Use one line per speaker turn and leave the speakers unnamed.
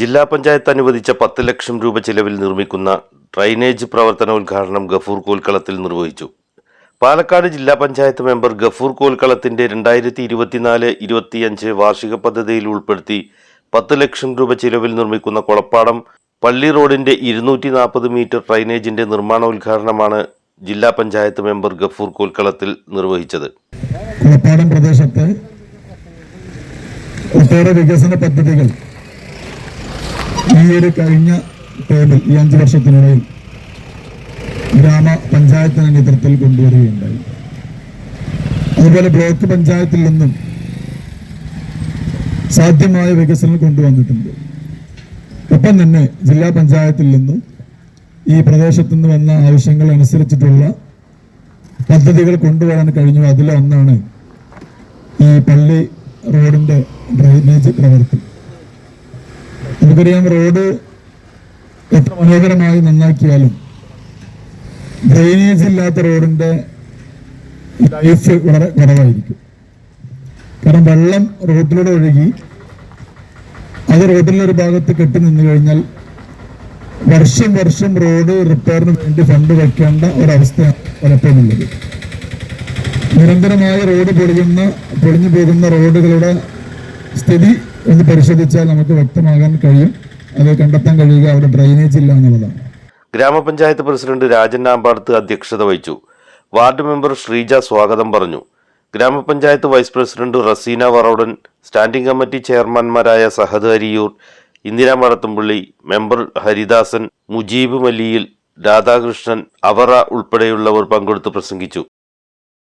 ജില്ലാ പഞ്ചായത്ത് അനുവദിച്ച പത്ത് ലക്ഷം രൂപ ചിലവിൽ നിർമ്മിക്കുന്ന ഡ്രൈനേജ് പ്രവർത്തന ഉദ്ഘാടനം ഗഫൂർ കോൽക്കളത്തിൽ നിർവഹിച്ചു. പാലക്കാട് ജില്ലാ പഞ്ചായത്ത് മെമ്പർ ഗഫൂർ കോൽക്കളത്തിന്റെ രണ്ടായിരത്തി ഇരുപത്തിനാല് ഇരുപത്തിയഞ്ച് വാർഷിക പദ്ധതിയിൽ ഉൾപ്പെടുത്തി പത്ത് ലക്ഷം രൂപ ചിലവിൽ നിർമ്മിക്കുന്ന കൊളപ്പാടം പള്ളി റോഡിന്റെ ഇരുന്നൂറ്റി നാൽപ്പത് മീറ്റർ ഡ്രൈനേജിന്റെ നിർമ്മാണോദ്ഘാടനമാണ് ജില്ലാ പഞ്ചായത്ത് മെമ്പർ ഗഫൂർ കോൽക്കളത്തിൽ നിർവഹിച്ചത്.
കൊളപ്പാടം പ്രദേശത്ത് ഒട്ടേറെ വികസന പദ്ധതികൾ ഈ ഒരു കഴിഞ്ഞ ടേമിൽ ഈ അഞ്ചു വർഷത്തിനിടയിൽ ഗ്രാമപഞ്ചായത്തിന്റെ നേതൃത്വത്തിൽ കൊണ്ടുവരികയുണ്ടായി. അതുപോലെ ബ്ലോക്ക് പഞ്ചായത്തിൽ നിന്നും സാധ്യമായ വികസനം കൊണ്ടുവന്നിട്ടുണ്ട്. ഒപ്പം തന്നെ ജില്ലാ പഞ്ചായത്തിൽ നിന്നും ഈ പ്രദേശത്തു നിന്ന് വന്ന ആവശ്യങ്ങൾ അനുസരിച്ചിട്ടുള്ള പദ്ധതികൾ കൊണ്ടുവരാൻ കഴിഞ്ഞു. അതിലൊന്നാണ് ഈ പള്ളി റോഡിന്റെ ഡ്രൈനേജ് പ്രവൃത്തി നമുക്കറിയാം റോഡ് എത്ര മനോഹരമായി നന്നാക്കിയാലും ഡ്രൈനേജ് ഇല്ലാത്ത റോഡിന്റെ ലൈഫ് വളരെ കുറവായിരിക്കും. കാരണം വെള്ളം റോഡിലൂടെ ഒഴുകി അത് റോഡിലെ ഒരു ഭാഗത്ത് കെട്ടി നിന്ന് കഴിഞ്ഞാൽ വർഷം വർഷം റോഡ് റിപ്പയറിന് വേണ്ടി ഫണ്ട് വയ്ക്കേണ്ട ഒരവസ്ഥയാണ് പലപ്പോഴും ഉള്ളത് നിരന്തരമായ റോഡ് പൊളിയുന്ന പൊളിഞ്ഞു പോകുന്ന റോഡുകളുടെ സ്ഥിതി ഒന്ന് പരിശോധിച്ചാൽ നമുക്ക് വ്യക്തമാകാൻ കഴിയും. അത് കണ്ടെത്താൻ കഴിയുക അവിടെ ഡ്രൈനേജ് ഇല്ല എന്നുള്ളതാണ്.
ഗ്രാമപഞ്ചായത്ത് പ്രസിഡന്റ് രാജൻ നാമ്പാടത്ത് അധ്യക്ഷത വഹിച്ചു. വാർഡ് മെമ്പർ ശ്രീജ സ്വാഗതം പറഞ്ഞു. ഗ്രാമപഞ്ചായത്ത് vice president Raseena Varodan standing committee ചെയർമാൻമാരായ Sahad Ariyur Indira Madathumpally member Haridasan Mujeeb Malliyil Radhakrishnan Avara ഉൾപ്പെടെയുള്ളവർ പങ്കെടുത്ത് പ്രസംഗിച്ചു.